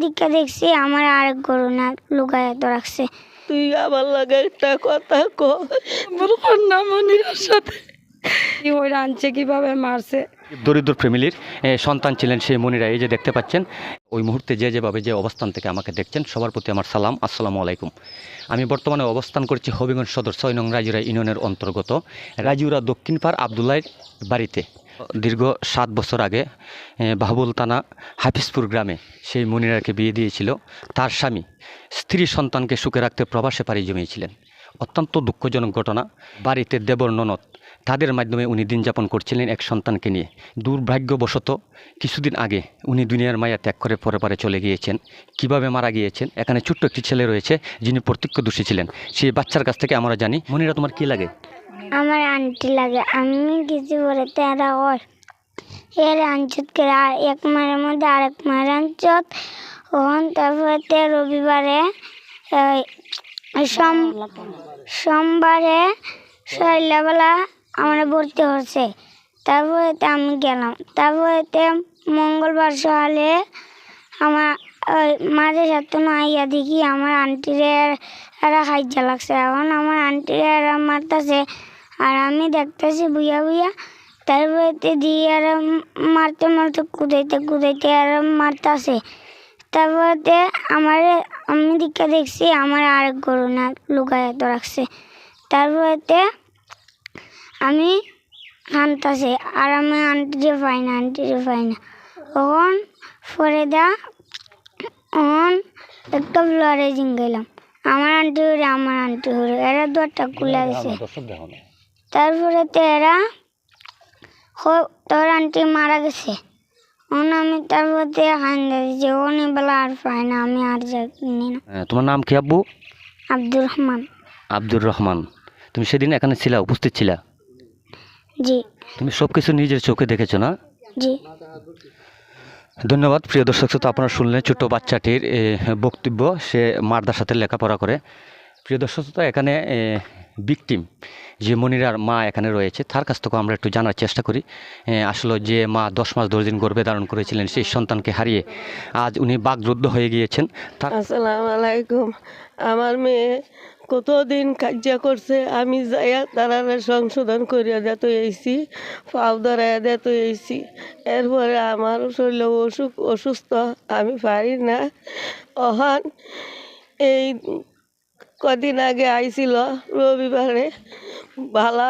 দিকে দেখছি আমার আরেক গরু না লুকায় তো রাখছে। তুই আমার লাগে একটা কথা ক আমার সাথে। কি ওইরা আনছে কীভাবে মারছে? দরিদ্র ফ্যামিলির সন্তান ছিলেন সেই মনিরা, এই যে দেখতে পাচ্ছেন, ওই মুহূর্তে যে যেভাবে যে অবস্থান থেকে আমাকে দেখছেন, সবার প্রতি আমার সালাম, আসসালামু আলাইকুম। আমি বর্তমানে অবস্থান করছি হবিগঞ্জ সদর, ছয় নং রাজুরা ইউনিয়নের অন্তর্গত রাজুরা দক্ষিণ পাড় আবদুল্লার বাড়িতে। দীর্ঘ সাত বছর আগে বাহাবুল থানা হাফিজপুর গ্রামে সেই মনিরাকে বিয়ে দিয়েছিল। তার স্বামী স্ত্রী সন্তানকে সুখে রাখতে প্রবাসে পাড়ি জমিয়েছিলেন। অত্যন্ত দুঃখজনক ঘটনা। বাড়িতে দেবর ননদ তাদের মাধ্যমে উনি দিন যাপন করছিলেন এক সন্তানকে নিয়ে। দুর্ভাগ্যবশত কিছুদিন আগে উনি দুনিয়ার মায়া ত্যাগ করে পরে পরে চলে গিয়েছেন। কীভাবে মারা গিয়েছেন? এখানে ছোট্ট একটি ছেলে রয়েছে যিনি প্রত্যক্ষদর্শী ছিলেন। সেই বাচ্চার কাছ থেকে আমরা জানি। মনিরা, তোমার কি লাগে? আমার আন্টি লাগে। আমি কিছু বলে তেরা ওর এর আঞ্চত করে এক মায়ের মধ্যে আরেক মায়ের আঞ্চত ওখান তারপরে রবিবারে সোম, সোমবারে সন্ধ্যাবেলা আমরা ভর্তি হচ্ছে তারপরে তে আমি গেলাম। তারপরে তে মঙ্গলবার সকালে আমার ওই মাঝে সাথে আইয়া দেখি আমার আন্টিরে এরা খাইজা লাগছে। এখন আমার আন্টিরে এরা মারতেছে। আর আমি দেখতেছি বুইয়া বুইয়া। তারপরে দিয়ে আর মারতে মারতে কুদাইতে কুদাইতে আর মারতেছে। তারপরে আমার আমি দিকে দেখছি, আমার আরেক গরু না লুকায় রাখছে। তারপরে আমি হানতাছে আর আমি আন্টিরে পাই না আন্টিরে পাই না। তখন পরে দা তখন একটা ফ্লোরে জিঙ্গাইলাম। আমার আন্টি হরে আমার আন্টি হরে এরা দুটা কুলা দিছে। তারপরে তো এরা তোর আন্টি মারা গেছে। ওন আমি তারপর দিয়ে খান্দা দিয়েছি ওন বেলা আর পাই না আমি আর যাইনি না। তোমার নাম কি আব্বু? আব্দুর রহমান। আব্দুর রহমান। তুমি সেদিন এখানে ছিলা উপস্থিত ছিলা? জি। তুমি সব কিছু নিজের চোখে দেখেছ না? জি। ধন্যবাদ। প্রিয় দর্শক শ্রোতা আপনারা শুনলেন ছোট্ট বাচ্চাটির বক্তব্য। সে মারদার সাথে লেখাপড়া করে। প্রিয় দর্শক শ্রোতা এখানে বিকটিম যে মনিরার মা এখানে রয়েছে, তার কাছ থেকে আমরা একটু জানার চেষ্টা করি। আসলে যে মা দশ মাস দশ দিন গর্ভে ধারণ করেছিলেন, সেই সন্তানকে হারিয়ে আজ উনি বাগরুদ্ধ হয়ে গিয়েছেন। আসসালামু আলাইকুম। আমার মেয়ে কতদিন কাজ্যা করছে, আমি যাইয়া তারা সংশোধন করিয়া দিতে এইছি পাও ধরাইয়া দিতে এইছি এরপরে আমার শরীর অসুখ, অসুস্থ, আমি পারি না। অহান, এই কদিন আগে আইছিল, রবিবারে ভালা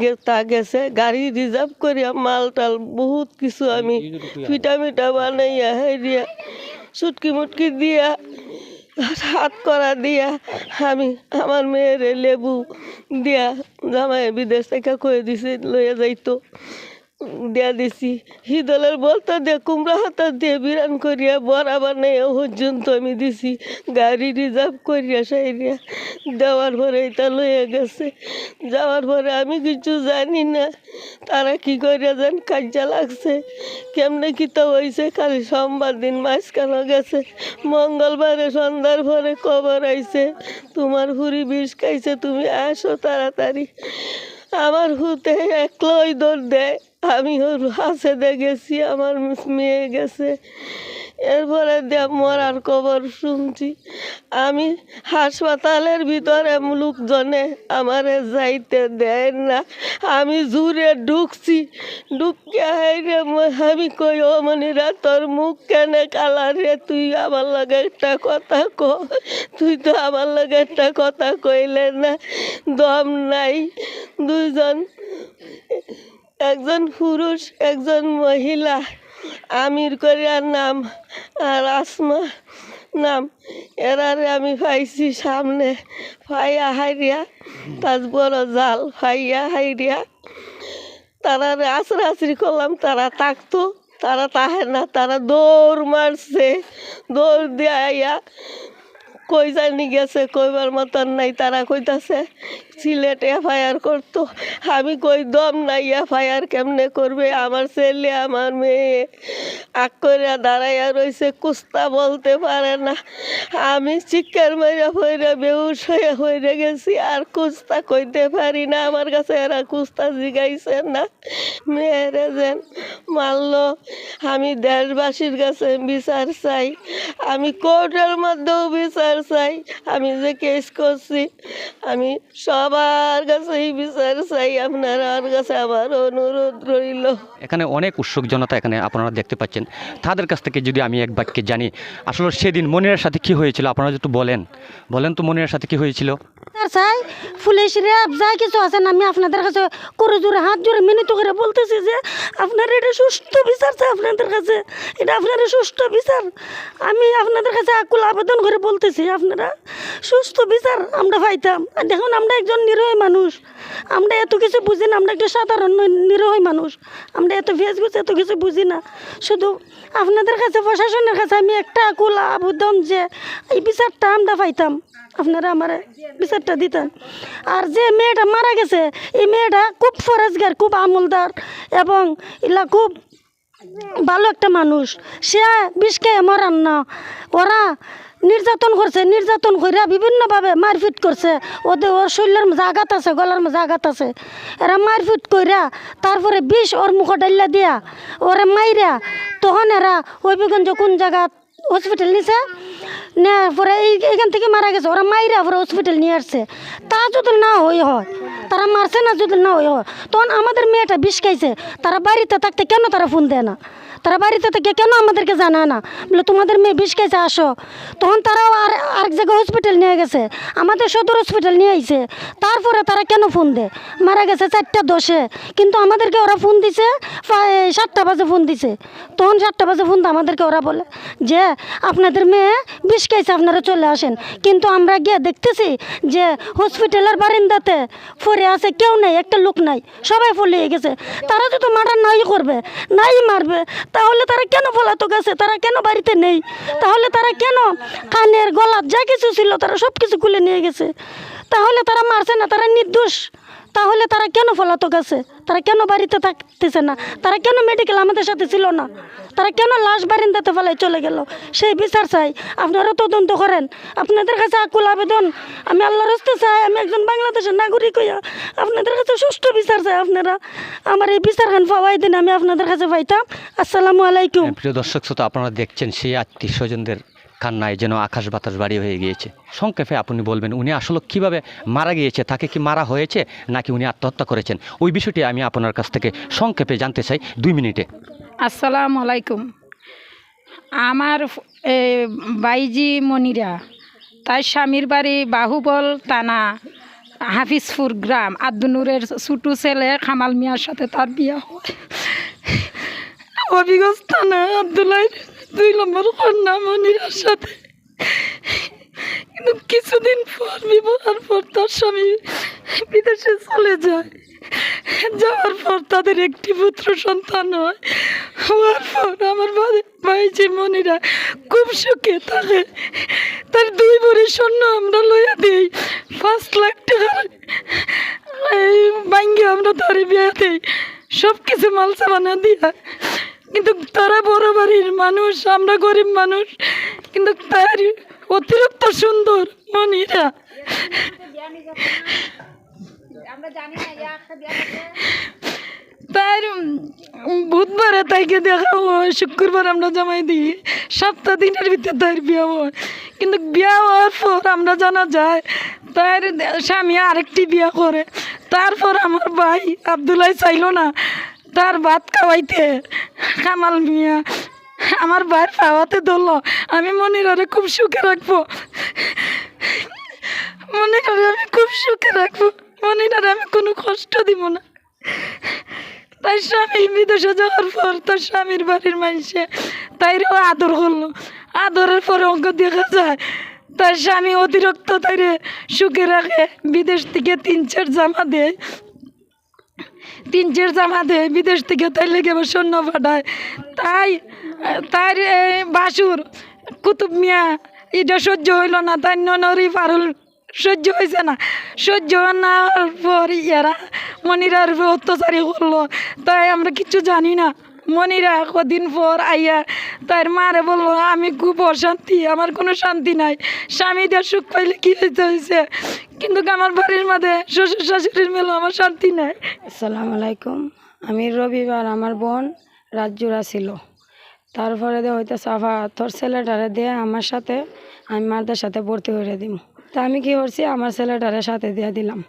গে- তা গেছে, গাড়ি রিজার্ভ করিয়া মাল টাল বহুত কিছু আমি পিঠা মিঠা বানাইয়া হেরিয়া সুটকি মুটকি দিয়া, হাত করা দিয়া, আমি আমার মেয়েরে লেবু দিয়া জামাই বিদেশ থেকে কয়ে দিছে, লইয়া যাইতো। দিয়া দিছি। হিদলের বলতা দিয়ে কুমড়া হাতা দিয়ে বিরান করিয়া বড়া বানাইয়া পর্যন্ত আমি দিছি। গাড়ি রিজার্ভ করিয়া সাইরিয়া দেওয়ার পরে এটা লইয়া গেছে। যাওয়ার পরে আমি কিছু জানি না, তারা কি করিয়া যান কাজা লাগছে। কেমনে কি তো হয়েছে খালি সোমবার দিন মাঝখানে গেছে। মঙ্গলবারে সন্ধ্যার পরে খবর আইছে। তোমার হুড়ি বিষ খাইছে, তুমি আসো তাড়াতাড়ি। আমার হুতে একলাই দৌড় দেয়। আমি ওর হাসে দে গেছি, আমার মেয়ে গেছে। এরপরে দে মরার খবর শুনছি। আমি হাসপাতালের ভিতরে লোকজনে আমারে যাইতে দেয় না। আমি জুড়ে ঢুকছি। ঢুকে হাইরে ম- আমি কই, ও মনিরা, তোর মুখ কেনে কালা রে? তুই আমার লাগে একটা কথা ক তুই তো আমার লাগে একটা কথা কইলে না। দম নাই। দুইজন একজন পুরুষ, একজন মহিলা। আমির করিয়ার নাম আর আসমা নাম। এরারে আমি পাইছি সামনে। ফাইয়া হাইরিয়া, তাজ বড় জাল। ফাইয়া হাইরিয়া। তারা আশ্রা আশ্রি করলাম, তারা থাকতো তারা তাহে না, তারা দৌড় মারছে। দৌড় দিয়ে আইয়া কই জানি গেছে, কইবার মতন নাই, তারা কইতাছে সিলেট এফআইআর করতো। আমি কই, দম নাই, এফআইআর কেমনে করবে? আমার ছেলে, আমার মেয়ে। আগ করে দাঁড়াইয়া রইছে, কুস্তা বলতে পারে না। আমি চিৎকার মাইরা হইরা বেউস হয়ে হইরে গেছি, আর কুস্তা কইতে পারি না। আমার কাছে এরা কুস্তা জিগাইছে না। মেয়েরে যেন মারলো। আমি দেশবাসীর কাছে বিচার চাই। আমি কোর্টের মধ্যেও বিচার চাই। আমি যে কেস করছি, আমি সবার কাছেই বিচার চাই, আপনার কাছে আবার অনুরোধ রইল। এখানে অনেক উৎসুক জনতা এখানে আপনারা দেখতে পাচ্ছেন। তাদের কাছ থেকে যদি আমি এক বাক্যে জানি, আসলে সেদিন মনিরের সাথে কি হয়েছিল, আপনারা একটু বলেন। বলেন তো মনিরের সাথে কি হয়েছিল? আর চাই, পুলিশ র্যাব যা কিছু আছেন আমি আপনাদের কাছে করে জোরে হাত জোরে মিনিত করে বলতেছি যে, আপনার এটা সুষ্ঠু বিচার চাই আপনাদের কাছে। এটা আপনার সুষ্ঠু বিচার। আমি আপনাদের কাছে আকুল আবেদন করে বলতেছি, আপনারা সুস্থ বিচার আমরা পাইতাম। আর দেখুন, আমরা একজন নিরীহ মানুষ। আমরা এত কিছু বুঝি না, আমরা একটা সাধারণ নিরীহ মানুষ। আমরা এত ফেসবুক, এত কিছু বুঝি না। শুধু আপনাদের কাছে, প্রশাসনের কাছে আমি একটা আকুল আবেদন যে, এই বিচারটা আমরা পাইতাম। আপনারা আমার বিচারটা দিতেন। আর যে মেয়েটা মারা গেছে, এই মেয়েটা খুব ফরেজগার, খুব আমলদার এবং এলা খুব ভালো একটা মানুষ। সে বিষকে মরান না। ওরা নির্যাতন করছে, নির্যাতন কইরা বিভিন্নভাবে মারপিট করছে। ওদের, ওর শরীরের আঘাত আছে, গলার আঘাত আছে। এরা মারপিট কইরা তারপরে বিষ ওর মুখ ডাইলা দিয়া ওরা মাইরা তখন এরা হবিগঞ্জ কোন জায়গা হসপিটাল নিছে। নেওয়ার পরে এই, এইখান থেকে মারা গেছে। ওরা মাইরা পরে হসপিটাল নিয়ে আসছে। তা যদি না হই হয়, তারা মারছে না যদি না হই হয়, তখন আমাদের মেয়েটা বিষ খাইছে। তারা বাড়িতে থাকতে কেন তারা ফোন দেয় না? তারা বাড়িতে থেকে কেন আমাদেরকে জানায় না? বলে, তোমাদের মেয়ে বিষ খাইছে, আসো। তখন তারাও আর, আরেক জায়গায় হসপিটাল নিয়ে গেছে। আমাদের সদর হসপিটাল নিয়ে আইছে। তারপরে তারা কেন ফোন দেয়? মারা গেছে চারটা দশে। কিন্তু আমাদেরকে ওরা ফোন দিছে সাতটা বাজে ফোন দিছে। তখন সাতটা বাজে ফোন আমাদেরকে ওরা বলে যে আপনাদের মেয়ে বিষ খাইছে, আপনারা চলে আসেন। কিন্তু আমরা গিয়ে দেখতেছি যে হসপিটালের বারিন্দাতে পড়ে আছে কেউ নেই, একটা লোক নাই, সবাই ফলিয়ে গেছে। তারা যদি মার্ডার নাই করবে, নাই মারবে, তাহলে তারা কেন পলাতক আছে? তারা কেন বাড়িতে নেই? তাহলে তারা কেন কানের গলার যা কিছু ছিল, তারা সব কিছু খুলে নিয়ে গেছে? তাহলে তারা মারছে না, তারা নির্দোষ। তাহলে তারা কেন পলাতক আছে? তারা কেন বাড়িতে থাকতেছে না? তারা কেন মেডিকেল আমাদের সাথে ছিল না? তারা কেন লাশ বারিন্দাতে ফেলায় চলে গেল? সেই বিচার চাই। আপনারা তদন্ত করেন। আপনাদের কাছে আকুল আবেদন। আমি আল্লাহর হস্তে চাই। আমি একজন বাংলাদেশের নাগরিক হইয়া আপনাদের কাছে সুষ্ঠু বিচার চাই আপনারা। আমার এই বিচার খান পাওয়াই দিন, আমি আপনাদের কাছে পাইতাম। আসসালামু আলাইকুম। প্রিয় দর্শক, শ্রোতা, আপনারা দেখছেন সেই আত্মীয় স্বজনদের কান্নায় যেন আকাশ বাতাস বাড়ি হয়ে গিয়েছে। সংক্ষেপে আপনি বলবেন, উনি আসলে কীভাবে মারা গিয়েছে, তাকে কি মারা হয়েছে, নাকি উনি আত্মহত্যা করেছেন? ওই বিষয়টি আমি আপনার কাছ থেকে সংক্ষেপে জানতে চাই। দুই মিনিটে। আসসালামু আলাইকুম। আমার বাইজি মনিরা, তার স্বামীর বাড়ি বাহুবল থানা, হাফিজপুর গ্রাম। আব্দুনুরের ছোটো ছেলে খামাল মিয়ার সাথে তার বিয়া হয়। হবিগঞ্জ থানা আবদুল্লাহ দুই নম্বর কন্যা মনিরার সাথে। কিন্তু কিছুদিন পর বিবাহের পর তার স্বামী বিদেশে চলে যায়। যাওয়ার পর তাদের একটি পুত্র সন্তান হয়। হওয়ার পর আমার ভাই- ভাইজি মনিরা খুব সুখে থাকে। তার দুই ভরি স্বর্ণ আমরা লইয়া দিই। পাঁচ লাখ এই ভাঙ্গে আমরা তার বিয়া দিই। সব কিছু মাল সামানা দিয়া কিন্তু তারা বড় বাড়ির মানুষ আমরা গরিব মানুষ কিন্তু তার অতিরিক্ত সুন্দর মনিরা। তার বুধবারে তাইকে দেখা হয় শুক্রবার আমরা জমাই দিই সপ্তাহ দিনের ভিতরে তার বিয়া হয়। কিন্তু বিয়া হওয়ার পর আমরা জানা যায় তার স্বামী আরেকটি বিয়া করে। তারপর আমার ভাই আবদুল্লাহ চাইলো না তার ভাত খাওয়াইতে। কামাল মিয়া, আমার ভাইয়ের পাওয়াতে ধরলো। আমি মনিরারে খুব সুখে রাখব। মনিরারে আমি খুব সুখে রাখব। মনিরারে আমি কোনো কষ্ট দিব না। তার স্বামী বিদেশে যাওয়ার পর তার স্বামীর বাড়ির মানুষে তাইরেও আদর করল। আদরের পরে অঙ্ক দেখা যায়, তার স্বামী অতিরিক্ত তাইরে সুখে রাখে। বিদেশ থেকে তিন চার জামা দেয়। তিন চার জামা দেয় বিদেশ থেকে তাই লেগে আবার সৈন্য পাঠায়। তাই, তার বাসুর কুতুব মিয়া, এটা সহ্য হইল না তাই ননরি পারুল সহ্য হয়েছে না। সহ্য না পর ইয়ারা মনিরার অত্যাচারী করল। তাই আমরা কিছু জানি না। মনিরা কদিন পর আইয়া তার মারে বলল আমি খুব অশান্তি আমার কোনো শান্তি নাই। স্বামী স্বামীদের সুখ পাইলে কি হইতে হয়েছে কিন্তু আমার বাড়ির মধ্যে শ্বশুর শাশুড়ির মেলো আমার শান্তি নাই। আসসালামু আলাইকুম। আমি রবিবার আমার বোন রাজ্যুরা ছিল। তারপরে দিয়ে হইতে সাফা তোর ছেলেটারে দিয়ে আমার সাথে আমি মারদের সাথে ভর্তি করে দিব তা আমি কি করছি আমার ছেলেটারে সাথে দিয়ে দিলাম।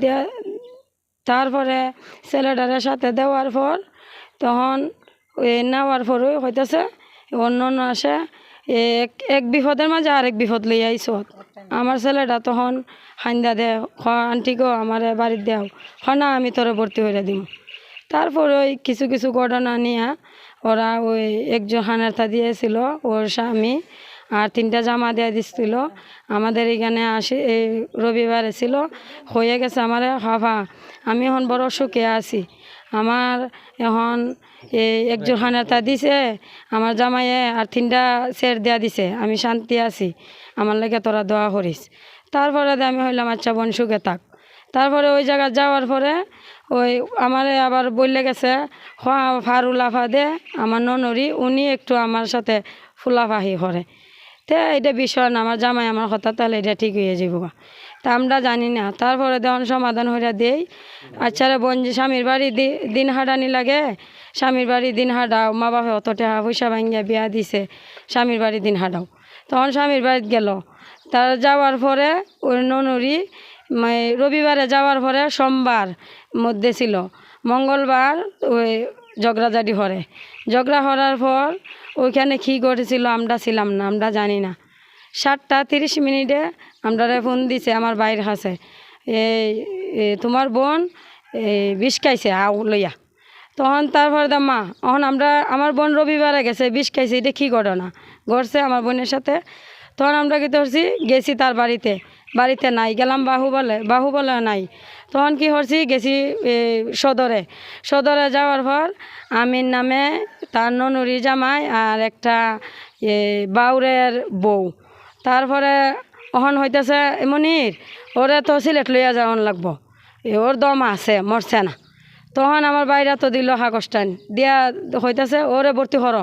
দিয়ে তারপরে ছেলেটারে সাথে দেওয়ার পর তখন ওই নেওয়ার পরও হইতেছে অন্য অন্য আসে, এক এক বিপদের মাঝে আরেক বিপদ লই আইস। আমার ছেলেটা তখন হান্দা দে আন্টি গো, আমার বাড়ির দেও। হ, না, আমি তোরে ভর্তি করে দিম। তারপর ওই কিছু কিছু ঘটনা নিয়ে ওরা ওই একজন হানার্থা দিয়েছিল, ওর স্বামী, আর তিনটা জামা দিয়ে দিচ্ছিল আমাদের এখানে আসি, এই রবিবারে ছিল, হয়ে গেছে আমার, হাফা, আমি এখন বড় সুখে আছি। আমার এখন একজন হানার্থা দিছে, আমার জামাইয়ে আর তিনটা সের দেয়া দিছে। আমি শান্তি আছি, আমার লাগে তোরা দোয়া করিস। তারপরে আমি হইলাম আচ্ছা বোন সুখে থাক। তারপরে ওই জায়গা যাওয়ার পরে ওই আমারে আবার বললে গেছে হ- ফারুল আফা দে, আমার ননরি, উনি একটু আমার সাথে ফুলাফাহি করে। তে এটা না, আমার জামাই আমার কথা, তাহলে এটা ঠিক হয়ে যাব তা আমরা জানি না, তারপরে দেওয়ান সমাধান হইয়া দেই। আচ্ছা বোন স্বামীর বাড়ি দিন হাঁটানি লাগে, স্বামীর বাড়ি দিন হাঁটাও, মা বাপে অত টাকা পয়সা ভাঙ্গিয়া বিয়া দিছে, স্বামীর বাড়ি দিন হাঁটাও। তখন স্বামীর বাড়িতে গেল, তার যাওয়ার পরে ওই ননুরি রবিবারে যাওয়ার পরে সোমবার মধ্যে ছিল। মঙ্গলবার ওই ঝগড়াঝাটি হরে। ঝগড়া হওয়ার পর ওইখানে কী ঘটেছিল আমরা ছিলাম না, আমরা জানি না। সাতটা তিরিশ মিনিটে আমরা ফোন দিছে আমার বাইর কাছে, এই তোমার বোন বিষ খাইছে আউ লইয়া। তখন তারপর দা মা তখন আমরা, আমার বোন রবিবারে গেছে, বিষ খাইছে, এটা কী ঘটনা? ঘটছে আমার বোনের সাথে। তখন আমরা কি করছি গেছি তার বাড়িতে। বাড়িতে নাই, গেলাম বাহুবলে বাহুবলে নাই। তখন কি করছি, গেছি সদরে। সদরে যাওয়ার পর আমির নামে তার ননুরি জামাই আর একটা বাউরের বউ। তারপরে অহন হইতেছে মনির, ওরে তো সিলেট লইয়া যাওয়ান লাগবো। ওর দম আছে, মরছে না। তখন আমার বাইরে তো দিল কাগজটান দিয়া হইতেছে, ওরে ভর্তি হর।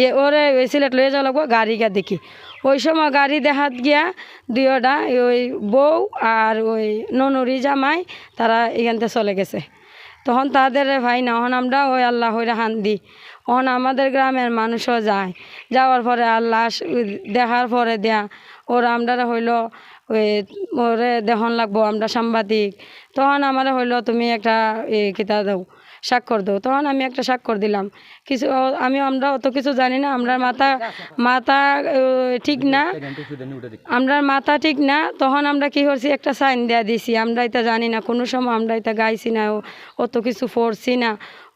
ইয়ে ওরে সিলেট লইয়া যাওয়া লাগবো, গাড়ি গা দেখি। ওই সময় গাড়ি দেখাত গিয়া দুইটা, ওই বউ আর ওই ননুরি জামাই, তারা এখানতে চলে গেছে। তখন তাদের ভাই না হন আমরা ওই আল্লাহ হইরা হান দি ওহন আমাদের গ্রামের মানুষও যায়। যাওয়ার পরে আল্লাহ দেখার পরে দেয়া। ওরা আমরা হইল, ওই ওরে দেহন লাগবো, আমরা সাংবাদিক। তখন আমার হইল, তুমি একটা কিতা দাও। স্বাক্ষর দাও তখন আমি একটা স্বাক্ষর দিলাম। কিছু আমি আমরা অত কিছু জানি না, আমরা মাথা মাথা ঠিক না। আমরা মাথা ঠিক না, তখন আমরা কি করছি, একটা সাইন দেয়া দিছি। আমরা এটা জানি না, কোনো সময় আমরা এটা গাইছি না অত কিছু পড়ছি না,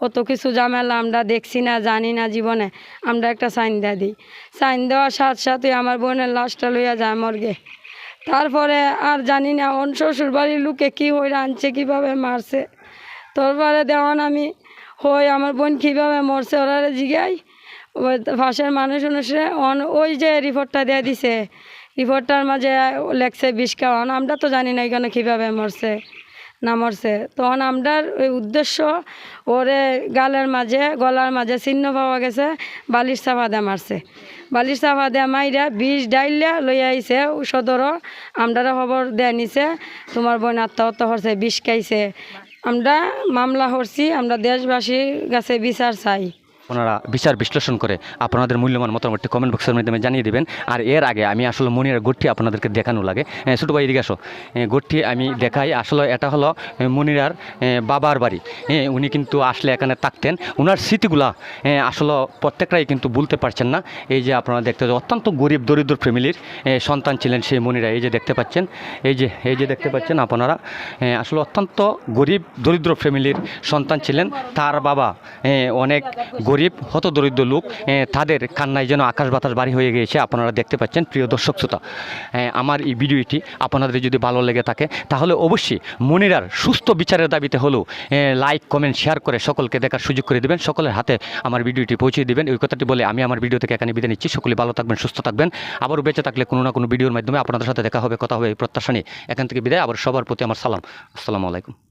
অত কিছু ঝামেলা আমরা দেখছি না, জানি না জীবনে। আমরা একটা সাইন দেয়া দিই। সাইন দেওয়ার সাথে সাথে আমার বোনের লাশটা লইয়া যায় মর্গে। তারপরে আর জানি না অন শ্বশুর বাড়ির লোকে কী হয়ে আনছে, কীভাবে মারছে। তারপরে দেওয়ান আমি। হই, আমার বোন কীভাবে মরছে, ওরা জিগাই। ওই পাশের মানুষ অনুসারে অন, ওই যে রিপোর্টটা দিয়ে দিছে। রিপোর্টটার মাঝে লেখছে বিষ খাওয়ান। আমরা তো জানি না এখানে কীভাবে মরছে, না মরছে। তখন আমরার ওই উদ্দেশ্য, ওরে গালের মাঝে, গলার মাঝে চিহ্ন পাওয়া গেছে বালির চাপা দিয়ে মারছে। বালির চাপা দিয়ে মাইরা বিষ ডাইলিয়া লই আইছে সদর আমরা খবর দেয়া নিছে, তোমার বোন আত্মহত্যা করছে, বিষ খাইছে। আমরা মামলা করছি আমরা দেশবাসীর কাছে বিচার চাই। ওনারা বিচার বিশ্লেষণ করে আপনাদের মূল্যবান মতামতটি কমেন্ট বক্সের মাধ্যমে জানিয়ে দেবেন। আর এর আগে আমি আসলে মনির গোটটি আপনাদেরকে দেখানো লাগে। ছোটো ভাই, এদিকে আসো। গোটটি আমি দেখাই। আসলে এটা হলো মনিরার বাবার বাড়ি। হ্যাঁ উনি কিন্তু আসলে এখানে থাকতেন। ওনার স্মৃতিগুলা আসলে প্রত্যেকটাই কিন্তু বলতে পারছেন না। এই যে আপনারা দেখতে অত্যন্ত গরিব, দরিদ্র ফ্যামিলির সন্তান ছিলেন সেই মনিরা। এই যে দেখতে পাচ্ছেন, এই যে এই যে দেখতে পাচ্ছেন আপনারা আসলে অত্যন্ত গরিব, দরিদ্র ফ্যামিলির সন্তান ছিলেন। তার বাবা অনেক গরিব গরিব হতদরিদ্র লোক তাদের কান্নায় যেন আকাশ বাতাস বাড়ি হয়ে গিয়েছে, আপনারা দেখতে পাচ্ছেন, প্রিয় দর্শক শ্রোতা। আমার এই ভিডিওটি আপনাদের যদি ভালো লেগে থাকে, তাহলে অবশ্যই মনিরার সুস্থ বিচারের দাবিতে হলেও লাইক কমেন্ট শেয়ার করে সকলকে দেখার সুযোগ করে দেবেন, সকলের হাতে আমার ভিডিওটি পৌঁছে দিবেন। ওই কথাটি বলে আমি আমার ভিডিও থেকে এখানে বিদায় নিচ্ছি। সকলে ভালো থাকবেন, সুস্থ থাকবেন। আবারও বেঁচে থাকলে কোনো না কোনো ভিডিওর মাধ্যমে আপনাদের সাথে দেখা হবে, কথা হবে, এই প্রত্যাশা নিয়ে। এখান থেকে বিদায়, আবার সবার প্রতি আমার সালাম। আসসালামু আলাইকুম।